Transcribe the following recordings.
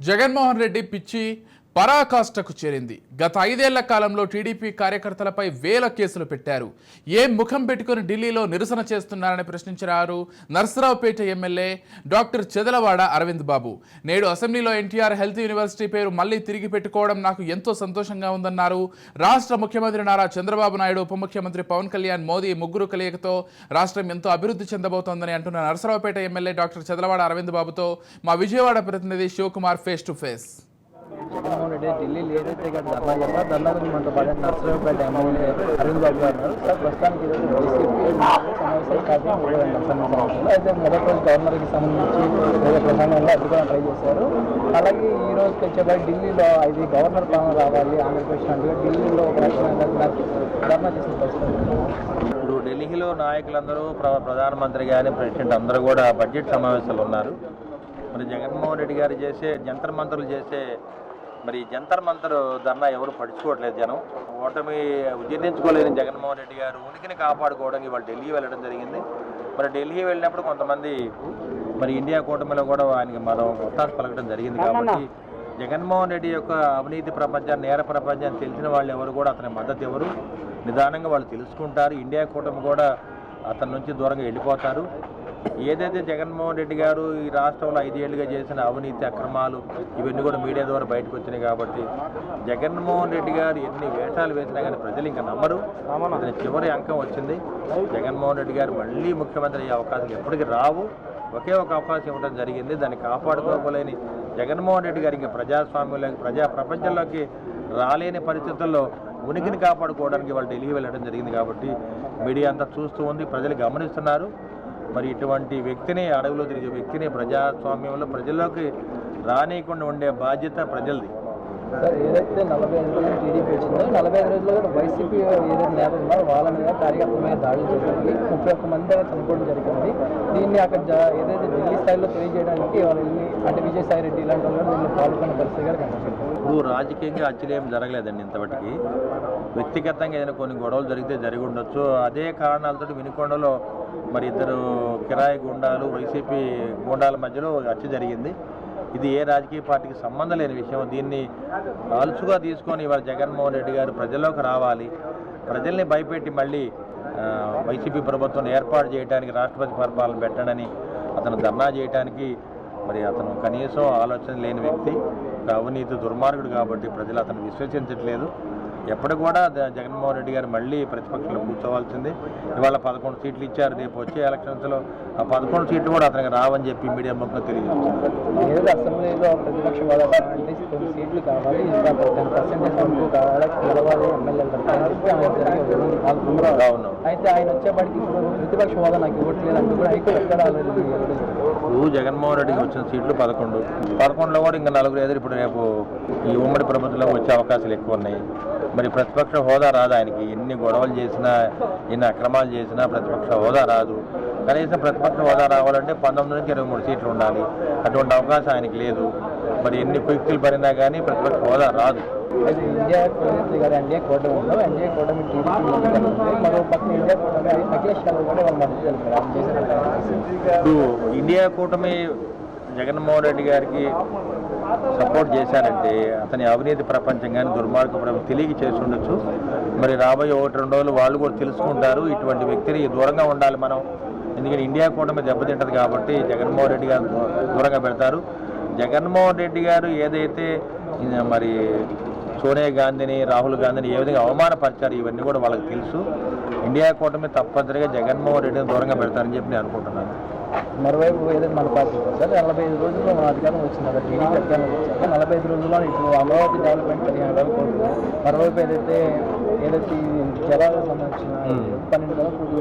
జగన్మోహన్ రెడ్డి పిచ్చి పరాకాష్ఠకు చేరింది. గత ఐదేళ్ళ కాలంలో టీడీపీ కార్యకర్తలపై వేల కేసులు పెట్టారు. ఏ ముఖం పెట్టుకుని ఢిల్లీలో నిరసన చేస్తున్నారని ప్రశ్నించారు నర్సరావుపేట ఎమ్మెల్యే డాక్టర్ చెదలవాడ అరవింద్ బాబు. నేడు అసెంబ్లీలో ఎన్టీఆర్ హెల్త్ యూనివర్సిటీ పేరు మళ్ళీ తిరిగి పెట్టుకోవడం నాకు ఎంతో సంతోషంగా ఉందన్నారు. రాష్ట్ర ముఖ్యమంత్రి నారా చంద్రబాబు నాయుడు ఉప ముఖ్యమంత్రి పవన్ కళ్యాణ్ మోదీ ముగ్గురు కలియకతో రాష్ట్రం ఎంతో అభివృద్ధి చెందబోతోందని అంటున్న నర్సరావుపేట ఎమ్మెల్యే డాక్టర్ చెదలవాడ అరవింద్ బాబుతో మా విజయవాడ ప్రతినిధి Shivakumar face to face. Jaganmohan Reddy ఢిల్లీలో ఏదైతే ఇక్కడ ధర్నా చేస్తారో ధర్నా గురించి మనతో పాటు నర్సరావుపేట ఎమ్మెల్యే అరవింద్ బాబు గారు ఉన్నారు. సార్ ప్రస్తుతానికి ఈరోజు వైసీపీ సమావేశాలు కాదు మూడో సమావేశంలో. అయితే మొదటి రోజు గవర్నర్కి సంబంధించి ఏదో ప్రసంగంలో అడ్డుకోవడం ట్రై చేశారు. అలాగే ఈ రోజుకి వచ్చేప్పటికి ఢిల్లీలో ఇది గవర్నర్ పాలన రావాలి ఆంధ్రప్రదేశ్ అంటే ఢిల్లీలో ఒక రకమైన ధర్నా చేసిన పరిస్థితి ఇప్పుడు ఢిల్లీలో నాయకులందరూ ప్రధానమంత్రి గారి ప్రెసిడెంట్ అందరూ కూడా బడ్జెట్ సమావేశాలు ఉన్నారు. మరి జగన్మోహన్ రెడ్డి గారు చేసే జంతర్ మంత్రులు చేసే మరి జంతర్ మంతర్ ధర్నా ఎవరు పడుచుకోవట్లేదు జనం. ఓటమి ఉద్యమించుకోలేని జగన్మోహన్ రెడ్డి గారు ఉనికిని కాపాడుకోవడానికి వాళ్ళు ఢిల్లీ వెళ్ళడం జరిగింది. మరి ఢిల్లీ వెళ్ళినప్పుడు కొంతమంది మరి ఇండియా కూటమిలో కూడా ఆయనకి మనం ఒత్తాసు పలకడం జరిగింది కాబట్టి జగన్మోహన్ రెడ్డి యొక్క అవినీతి ప్రపంచాన్ని నేర ప్రపంచాన్ని తెలిసిన వాళ్ళు ఎవరు కూడా అతని మద్దతు ఎవరు? నిదానంగా వాళ్ళు తెలుసుకుంటారు. ఇండియా కూటమి కూడా అతని నుంచి దూరంగా వెళ్ళిపోతారు. ఏదైతే జగన్మోహన్ రెడ్డి గారు ఈ రాష్ట్రంలో ఐదేళ్ళుగా చేసిన అవినీతి అక్రమాలు ఇవన్నీ కూడా మీడియా ద్వారా బయటకు వచ్చినాయి కాబట్టి జగన్మోహన్ రెడ్డి గారు ఎన్ని వేషాలు వేసినా కానీ ప్రజలు ఇంకా నమ్మరు. అతని చివరి అంకం వచ్చింది. జగన్మోహన్ రెడ్డి గారు మళ్ళీ ముఖ్యమంత్రి అయ్యే అవకాశం ఎప్పటికీ రావు. ఒకే ఒక అవకాశం ఇవ్వడం జరిగింది. దాన్ని కాపాడుకోలేని జగన్మోహన్ రెడ్డి గారు ఇంకా ప్రజాస్వామ్యంలోకి ప్రజా ప్రపంచంలోకి రాలేని పరిస్థితుల్లో ఉనికిని కాపాడుకోవడానికి వాళ్ళు ఢిల్లీ వెళ్ళడం జరిగింది కాబట్టి మీడియా అంతా చూస్తూ ఉంది. ప్రజలు గమనిస్తున్నారు. మరి ఇటువంటి వ్యక్తిని అడవిలో తిరిగే వ్యక్తిని ప్రజాస్వామ్యంలో ప్రజల్లోకి రానియకుండా ఉండే బాధ్యత ప్రజలది. సార్ ఏదైతే నలభై ఐదు రోజులు టీడీపీ వచ్చిందో నలభై ఐదు రోజుల్లో వైసీపీ ఏదైతే నేత ఉన్నారో వాళ్ళ మీద కార్యకర్తమైన దాడులు జరిగింది ముప్పై ఒక్క మంది దగ్గర చనిపోవడం జరిగింది. దీన్ని అక్కడ ఏదైతే ఢిల్లీ స్థాయిలో తెలియజేయడానికి వాళ్ళు వెళ్ళి అంటే విజయసాయి రెడ్డి ఇలాంటి వాళ్ళు దీన్ని పాల్గొన్న పరిస్థితి గారు కనిపిస్తుంది. ఇప్పుడు రాజకీయంగా అచ్చలేం జరగలేదండి ఇంతవరకు. వ్యక్తిగతంగా ఏదైనా కొన్ని గొడవలు జరిగితే జరిగి ఉండొచ్చు. అదే కారణాలతో వినుకొండలో మరి ఇద్దరు కిరాయి గుండాలు వైసీపీ గుండాల మధ్యలో హత్య జరిగింది. ఇది ఏ రాజకీయ పార్టీకి సంబంధం లేని విషయం. దీన్ని అలుసుగా తీసుకొని ఇవాళ జగన్మోహన్ రెడ్డి గారు ప్రజల్లోకి రావాలి. ప్రజల్ని భయపెట్టి మళ్ళీ వైసీపీ ప్రభుత్వం ఏర్పాటు చేయడానికి రాష్ట్రపతి పరిపాలన పెట్టడని అతను ధర్నా చేయడానికి మరి అతను కనీసం ఆలోచన లేని వ్యక్తి. అవినీతి దుర్మార్గుడు కాబట్టి ప్రజలు అతను విశ్వసించట్లేదు. ఎప్పుడు కూడా జగన్మోహన్ రెడ్డి గారు మళ్ళీ ప్రతిపక్షంలో కూర్చోవాల్సింది. ఇవాళ పదకొండు సీట్లు ఇచ్చారు రేపు వచ్చే ఎలక్షన్స్లో ఆ పదకొండు సీట్లు కూడా అతనికి రావని చెప్పి మీడియా ముఖంగా తెలియజేస్తున్నారు. అసెంబ్లీలో ప్రతిపక్ష సీట్లు కావాలి. అవును అయితే ఆయన వచ్చేప్పటికి ప్రతిపక్ష హోదా నాకు ఇవ్వట్లేదు అంటూ కూడా హైకోర్టు ఎక్కడ ఆల్రెడీ ఇప్పుడు జగన్మోహన్ రెడ్డికి వచ్చిన సీట్లు పదకొండు. పదకొండులో కూడా ఇంకా నలుగురు ఎదురు ఇప్పుడు రేపు ఈ ఉమ్మడి ప్రభుత్వంలో వచ్చే అవకాశాలు ఎక్కువ ఉన్నాయి. మరి ప్రతిపక్ష హోదా రాదు ఆయనకి. ఎన్ని గొడవలు చేసినా ఎన్ని అక్రమాలు చేసినా ప్రతిపక్ష హోదా రాదు. కనీసం ప్రతిపక్ష హోదా రావాలంటే పంతొమ్మిది నుంచి ఇరవై మూడు సీట్లు ఉండాలి. అటువంటి అవకాశం ఆయనకి లేదు. మరి ఎన్ని కుయుక్తులు పడినా కానీ ప్రతిపక్ష హోదా రాదు. అయితే ఇండియా కూటమి గారు ఎన్డీఏ కూటమి ఉందో ఎన్డీఏ కూటమి టీడీపీ మద్దతు ఉంది. మరో పక్కన ఇండియా కూటమి అఖిలేష్ యాదవ్ కూడా వాళ్ళు మద్దతు తెలిపారు ఆయన చేసిన ఇప్పుడు ఇండియా కూటమి జగన్మోహన్ రెడ్డి గారికి సపోర్ట్ చేశారంటే అతని అవినీతి ప్రపంచం కానీ దుర్మార్గ ప్రపంచం తెలియక చేసి ఉండొచ్చు మరి రాబోయే ఒకటి రెండు రోజులు వాళ్ళు కూడా తెలుసుకుంటారు. ఇటువంటి వ్యక్తిని దూరంగా ఉండాలి మనం. ఎందుకంటే ఇండియా కూటమి దెబ్బతింటది కాబట్టి జగన్మోహన్ రెడ్డి గారు దూ- దూరంగా పెడతారు. జగన్మోహన్ రెడ్డి గారు ఏదైతే మరి సోనియా గాంధీని రాహుల్ గాంధీని ఏ విధంగా అవమానపరిచారు ఇవన్నీ కూడా వాళ్ళకి తెలుసు. ఇండియా కూటమి తప్పనిసరిగా జగన్మోహన్ రెడ్డిని దూరంగా పెడతారని చెప్పి నేను అనుకుంటున్నాను. మరోవైపు ఏదైతే మన పార్టీ సార్ నలభై ఐదు రోజుల్లో మన అధికారం వచ్చింది. కదా టీడీపీ అధికారం వచ్చాక నలభై ఐదు రోజుల్లో ఇప్పుడు అమరావతి డెవలప్మెంట్ పదిహేను వేల కోట్లు. మరోవైపు ఏదైతే ఏదైతే జలాలకు సంబంధించిన. పన్నెండు వేల కోట్లు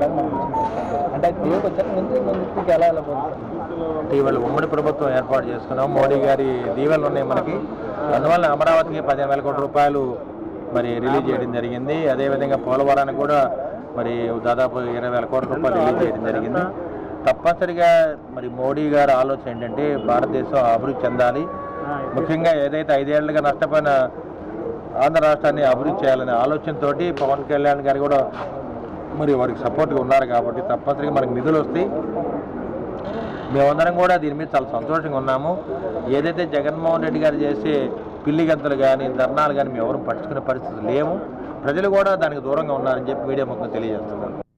అంటే దిగుకు వచ్చాక ముందు ముందుకు ఎలా వెళ్ళబోతుంది ఇవాళ ఉమ్మడి ప్రభుత్వం ఏర్పాటు చేసుకున్నాం. మోడీ గారి దీవెనలు ఉన్నాయి మనకి. అందువల్ల అమరావతికి పదిహేను వేల కోట్ల రూపాయలు మరి రిలీజ్ చేయడం జరిగింది. అదేవిధంగా పోలవరానికి కూడా మరి దాదాపు ఇరవై వేల కోట్ల రూపాయలు రిలీజ్ చేయడం జరిగింది. తప్పనిసరిగా మరి మోడీ గారి ఆలోచన ఏంటంటే భారతదేశం అభివృద్ధి చెందాలి. ముఖ్యంగా ఏదైతే ఐదేళ్ళుగా నష్టపోయిన ఆంధ్ర రాష్ట్రాన్ని అభివృద్ధి చేయాలనే ఆలోచనతోటి పవన్ కళ్యాణ్ గారు కూడా మరి వారికి సపోర్ట్గా ఉన్నారు కాబట్టి తప్పనిసరిగా మనకు నిధులు వస్తాయి. మేమందరం కూడా దీని మీద చాలా సంతోషంగా ఉన్నాము. ఏదైతే జగన్మోహన్ రెడ్డి గారు చేసే పిల్లి గంతులు కానీ ధర్నాలు కానీ మేము ఎవరు పట్టించుకునే పరిస్థితి లేము ప్రజలు కూడా దానికి దూరంగా ఉన్నారని చెప్పి మీడియా ముఖంగా తెలియజేస్తున్నాను.